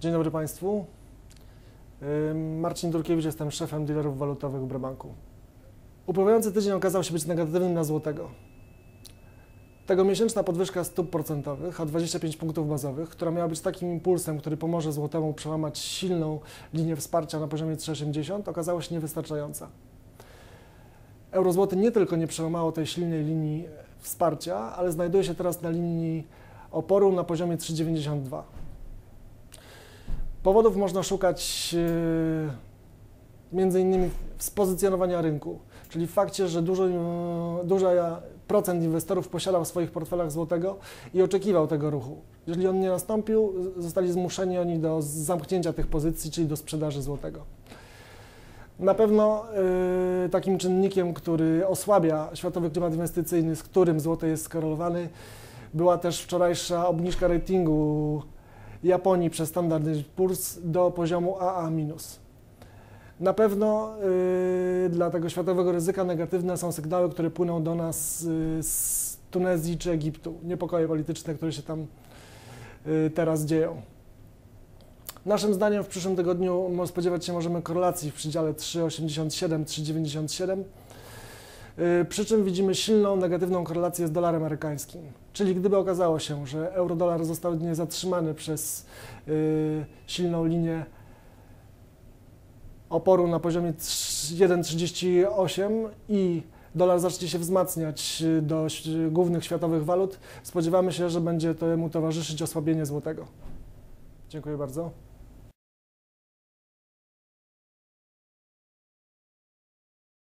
Dzień dobry Państwu. Marcin Durkiewicz, jestem szefem dealerów walutowych w Brebanku. Upływający tydzień okazał się być negatywnym na złotego. Tegomiesięczna podwyżka stóp procentowych o 25 punktów bazowych, która miała być takim impulsem, który pomoże złotemu przełamać silną linię wsparcia na poziomie 3,80, okazała się niewystarczająca. Eurozłoty nie tylko nie przełamało tej silnej linii wsparcia, ale znajduje się teraz na linii oporu na poziomie 3,92. Powodów można szukać yy, między innymi w spozycjonowania rynku, czyli w fakcie, że dużo, yy, duży procent inwestorów posiadał w swoich portfelach złotego i oczekiwał tego ruchu. Jeżeli on nie nastąpił, zostali zmuszeni oni do zamknięcia tych pozycji, czyli do sprzedaży złotego. Na pewno yy, takim czynnikiem, który osłabia światowy klimat inwestycyjny, z którym złoto jest skorelowany, była też wczorajsza obniżka ratingu Japonii przez Standard Poor's do poziomu AA-. Na pewno yy, dla tego światowego ryzyka negatywne są sygnały, które płyną do nas yy, z Tunezji czy Egiptu. Niepokoje polityczne, które się tam yy, teraz dzieją. Naszym zdaniem w przyszłym tygodniu spodziewać się możemy korelacji w przedziale 3,87-3,97. Yy, Przy czym widzimy silną negatywną korelację z dolarem amerykańskim. Czyli gdyby okazało się, że euro-dolar został zatrzymany przez yy, silną linię oporu na poziomie trz- 1,38 i dolar zacznie się wzmacniać yy, do głównych światowych walut, spodziewamy się, że będzie temu towarzyszyć osłabienie złotego. Dziękuję bardzo.